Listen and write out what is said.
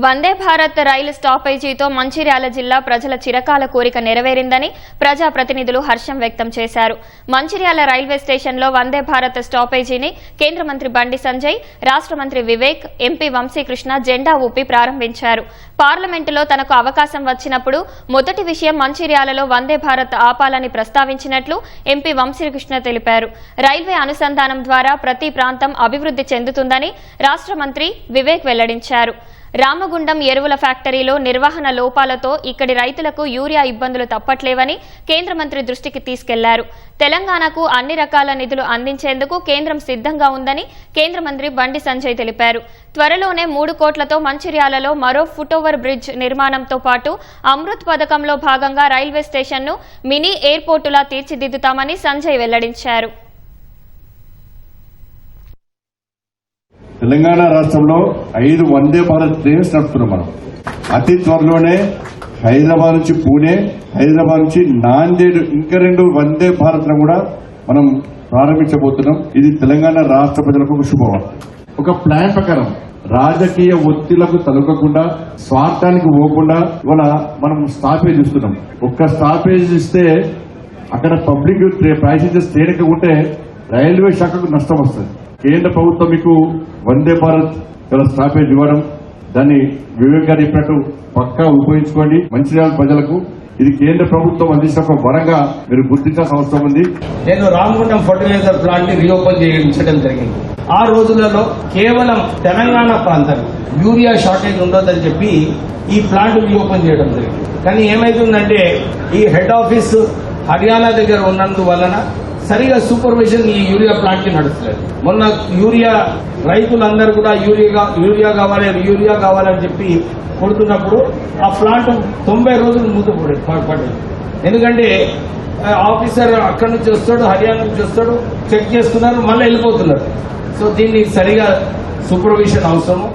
వందే భారత్ రైలు స్టాపేజీతో మంచిర్యాల జిల్లా ప్రజల చిరకాల కోరిక నెరవేరిందని ప్రజాప్రతినిధులు హర్షం వ్యక్తం చేశారు. మంచిర్యాల రైల్వే స్టేషన్లో వందే భారత్ స్టాపేజీని కేంద్ర మంత్రి బండి సంజయ్ రాష్ట్ర మంత్రి వివేక్ ఎంపీ వంశీకృష్ణ జెండా ఊపి ప్రారంభించారు. పార్లమెంటులో తనకు అవకాశం వచ్చినప్పుడు మొదటి విషయం మంచిర్యాలలో వందే భారత్ ఆపాలని ప్రస్తావించినట్లు ఎంపీ వంశీకృష్ణ తెలిపారు. రైల్వే అనుసంధానం ద్వారా ప్రతి ప్రాంతం అభివృద్ధి చెందుతుందని రాష్ట్ర మంత్రి వివేక్ వెల్లడించారు. రామగుండం ఎరువుల ఫ్యాక్టరీలో నిర్వహణ లోపాలతో ఇక్కడి రైతులకు యూరియా ఇబ్బందులు తప్పట్లేవని కేంద్ర మంత్రి దృష్టికి తీసుకెళ్ళారు. తెలంగాణకు అన్ని రకాల నిధులు అందించేందుకు కేంద్రం సిద్ధంగా ఉందని కేంద్ర మంత్రి బండి సంజయ్ తెలిపారు. త్వరలోనే మూడు కోట్లతో మంచిర్యాలలో మరో ఫుట్ఓవర్ బ్రిడ్జ్ నిర్మాణంతో పాటు అమృత్ పథకంలో భాగంగా రైల్వే స్టేషన్ను మినీ ఎయిర్పోర్టులా తీర్చిదిద్దుతామని సంజయ్ వెల్లడించారు. తెలంగాణ రాష్ట్రంలో ఐదు వందే భారత్ ట్రైన్స్ నడుపుతున్నాం మనం. అతి త్వరలోనే హైదరాబాద్ నుంచి పూణే హైదరాబాద్ నుంచి నాందేడ్ ఇంకా రెండు వందే భారత్ను కూడా మనం ప్రారంభించబోతున్నాం. ఇది తెలంగాణ రాష్ట్ర ప్రజలకు ఒక శుభవార్త. ఒక ప్లాన్ ప్రకారం రాజకీయ ఒత్తిళ్ళకు తలకకుండా స్వార్థానికి పోకుండా ఇవాళ మనం స్టాపేజ్ ఇస్తున్నాం. ఒక్క స్టాపేజ్ ఇస్తే అక్కడ పబ్లిక్ ప్యాసింజర్స్ తేలిక ఉంటే రైల్వే శాఖకు నష్టం వస్తుంది. కేంద్ర ప్రభుత్వం మీకు వందే భారత్ గల స్టాపేజ్ ఇవ్వడం దాన్ని వివేక్ గారు చెప్పినట్టు పక్కా ఉపయోగించుకోండి. మంచిర్యాల ప్రజలకు ఇది కేంద్ర ప్రభుత్వం అందించిన ఒక వరంగా మీరు గుర్తించాల్సిన అవసరం ఉంది. నేను రామగుండం ఫర్టిలైజర్ ప్లాంట్ని రీఓపెన్ చేయించడం జరిగింది. ఆ రోజులలో కేవలం తెలంగాణ ప్రాంతం యూరియా షార్టేజ్ ఉండొద్దని చెప్పి ఈ ప్లాంట్ రీఓపెన్ చేయడం జరిగింది. కానీ ఏమైతుందంటే ఈ హెడ్ ఆఫీస్ హర్యానా దగ్గర ఉన్నందువలన సరిగా సూపర్విజన్ ఈ యూరియా ప్లాంట్కి నడుస్తలేదు. మొన్న యూరియా రైతులందరూ కూడా యూరియా యూరియా కావాలి యూరియా కావాలని చెప్పి కొడుతున్నప్పుడు ఆ ప్లాంట్ తొంభై రోజులు ముందు పడింది ఎందుకంటే ఆఫీసర్ అక్కడి నుంచి వస్తాడు హర్యానా నుంచి వస్తాడు చెక్ చేస్తున్నారు మళ్ళీ వెళ్ళిపోతున్నారు. సో దీన్ని సరిగా సూపర్విజన్ అవసరము.